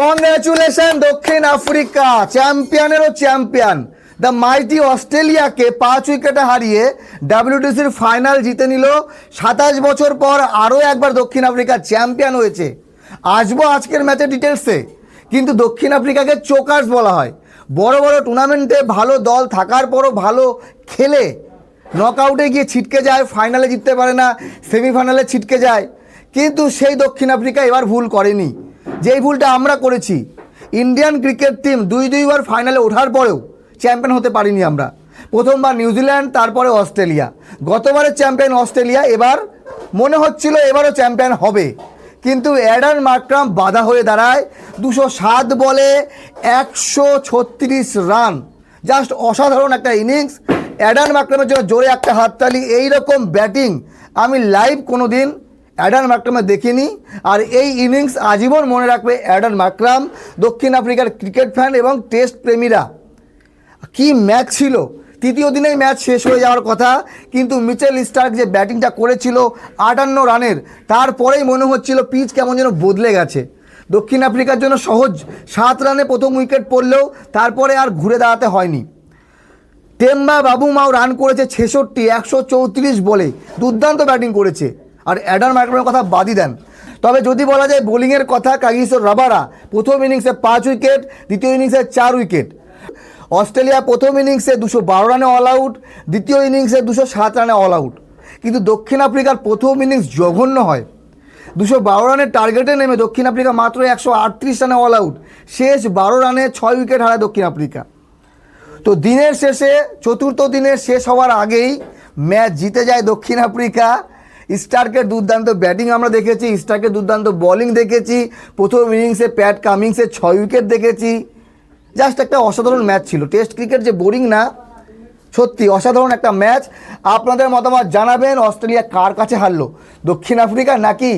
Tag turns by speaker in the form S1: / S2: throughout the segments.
S1: Congratulation দক্ষিণ Africa চ্যাম্পিয়নেরও champion. The mighty অস্ট্রেলিয়াকে পাঁচ উইকেটে হারিয়ে ডাব্লিউটিসির ফাইনাল জিতে নিল। সাতাশ বছর পর আরও একবার দক্ষিণ আফ্রিকা চ্যাম্পিয়ন হয়েছে। আসব আজকের ম্যাচের ডিটেলসে কিন্তু দক্ষিণ আফ্রিকাকে চোকার্স বলা হয়। বড় বড় টুর্নামেন্টে ভালো দল থাকার পরও ভালো খেলে। নকআউটে গিয়ে ছিটকে যায় ফাইনালে জিততে পারে না সেমিফাইনালে ছিটকে যায়। কিন্তু সেই দক্ষিণ আফ্রিকা এবার ভুল করেনি। যেই ভুলটা আমরা করেছি ইন্ডিয়ান ক্রিকেট টিম দুই দুইবার ফাইনালে ওঠার পরেও চ্যাম্পিয়ন হতে পারিনি আমরা। প্রথমবার নিউজিল্যান্ড তারপরে অস্ট্রেলিয়া গতবারের চ্যাম্পিয়ন অস্ট্রেলিয়া এবার মনে হচ্ছিল এবারও চ্যাম্পিয়ন হবে। কিন্তু অ্যাডান মার্ক্রাম বাধা হয়ে দাঁড়ায়, দুশো সাত বলে একশো ছত্রিশ রান। জাস্ট অসাধারণ একটা ইনিংস অ্যাডান মার্ক্রামের জন্য জোরে একটা হাততালি। এইরকম ব্যাটিং আমি লাইভ কোনো দিন অ্যাডান মার্ক্রামে দেখিনি, আর এই ইনিংস আজীবন মনে রাখবে অ্যাডান মার্ক্রাম দক্ষিণ আফ্রিকার ক্রিকেট ফ্যান এবং টেস্ট প্রেমীরা। কি ম্যাচ ছিল? তৃতীয় দিনেই ম্যাচ শেষ হয়ে যাওয়ার কথা, কিন্তু মিচেল স্টার্ক যে ব্যাটিংটা করেছিল আটান্ন রানের, তারপরেই মনে হচ্ছিল পিচ কেমন যেন বদলে গেছে। দক্ষিণ আফ্রিকার জন্য সহজ, সাত রানে প্রথম উইকেট পড়লেও তারপরে আর ঘুরে দাঁড়াতে হয়নি। টেম্বা বাবু মাও রান করেছে ছেষট্টি, একশো চৌত্রিশ বলে, দুর্দান্ত ব্যাটিং করেছে। আর অ্যাডার মার্কেটের কথা বাদই দেন। তবে যদি বলা যায় বোলিংয়ের কথা, কাগিসো রাবারা প্রথম ইনিংসে পাঁচ উইকেট, দ্বিতীয় ইনিংসে চার উইকেট। অস্ট্রেলিয়া প্রথম ইনিংসে দুশো বারো রানে অল আউট দ্বিতীয় ইনিংসে দুশো সাত রানে অল আউট কিন্তু দক্ষিণ আফ্রিকার প্রথম ইনিংস জঘন্য হয়। দুশো বারো রানের টার্গেটে নেমে দক্ষিণ আফ্রিকা মাত্র একশো আটত্রিশ রানে অল আউট শেষ বারো রানে ছয় উইকেট হারায় দক্ষিণ আফ্রিকা। তো দিনের শেষে, চতুর্থ দিনের শেষ হওয়ার আগেই ম্যাচ জিতে যায় দক্ষিণ আফ্রিকা। স্টার্কের দুর্দান্ত ব্যাটিং আমরা দেখেছি স্টারকে দুর্দান্ত বোলিং দেখেছি, প্রথম ইনিংসে প্যাট কামিংসে ছয় উইকেট দেখেছি। জাস্ট একটা অসাধারণ ম্যাচ ছিল। টেস্ট ক্রিকেট যে বোরিং না, সত্যি অসাধারণ একটা ম্যাচ আপনাদের মতামত জানাবেন, অস্ট্রেলিয়া কার কাছে হারলো? দক্ষিণ আফ্রিকা নাকি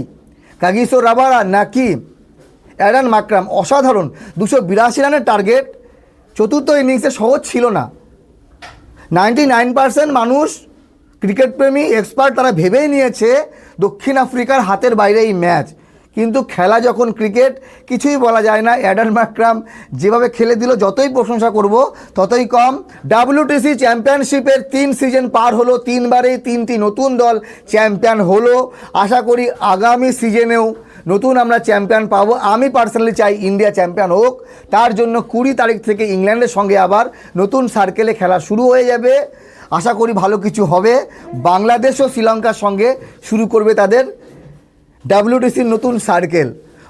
S1: কাগিসো রাবারা নাকি অ্যাডান মাকরাম? অসাধারণ। দুশো বিরাশি রানের টার্গেট চতুর্থ ইনিংসে সহজ ছিল না। নাইনটি নাইন পার্সেন্ট মানুষ ক্রিকেট প্রেমী এক্সপার্ট তারা ভেবেই নিয়েছে দক্ষিণ আফ্রিকার হাতের বাইরে এই ম্যাচ কিন্তু খেলা যখন ক্রিকেট কিছুই বলা যায় না। অ্যাডান মাকরাম যেভাবে খেলে দিল, যতই প্রশংসা করব, ততই কম। ডাব্লিউটিসি চ্যাম্পিয়নশিপের তিন সিজন পার হলো, তিনবারেই তিনটি নতুন দল চ্যাম্পিয়ন হলো। আশা করি আগামী সিজনেও নতুন আমরা চ্যাম্পিয়ন পাবো। আমি পার্সোনালি চাই ইন্ডিয়া চ্যাম্পিয়ন হোক। তার জন্য কুড়ি তারিখ থেকে ইংল্যান্ডের সঙ্গে আবার নতুন সার্কেলে খেলা শুরু হয়ে যাবে। আশা করি ভালো কিছু হবে। বাংলাদেশ ও শ্রীলঙ্কার সঙ্গে শুরু করবে তাদের ডাব্লিউটিসির নতুন সার্কেল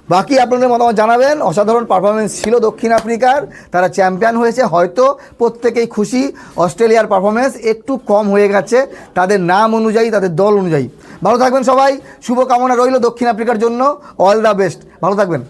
S1: বাকি আপনাদের মতামত জানাবেন। অসাধারণ পারফরমেন্স ছিল দক্ষিণ আফ্রিকার। তারা চ্যাম্পিয়ন হয়েছে। হয়তো প্রত্যেকেই খুশি। অস্ট্রেলিয়ার পারফরমেন্স একটু কম হয়ে গেছে। তাদের নাম অনুযায়ী, তাদের দল অনুযায়ী। ভালো থাকবেন সবাই শুভকামনা রইল দক্ষিণ আফ্রিকার জন্য। অল দ্য বেস্ট ভালো থাকবেন।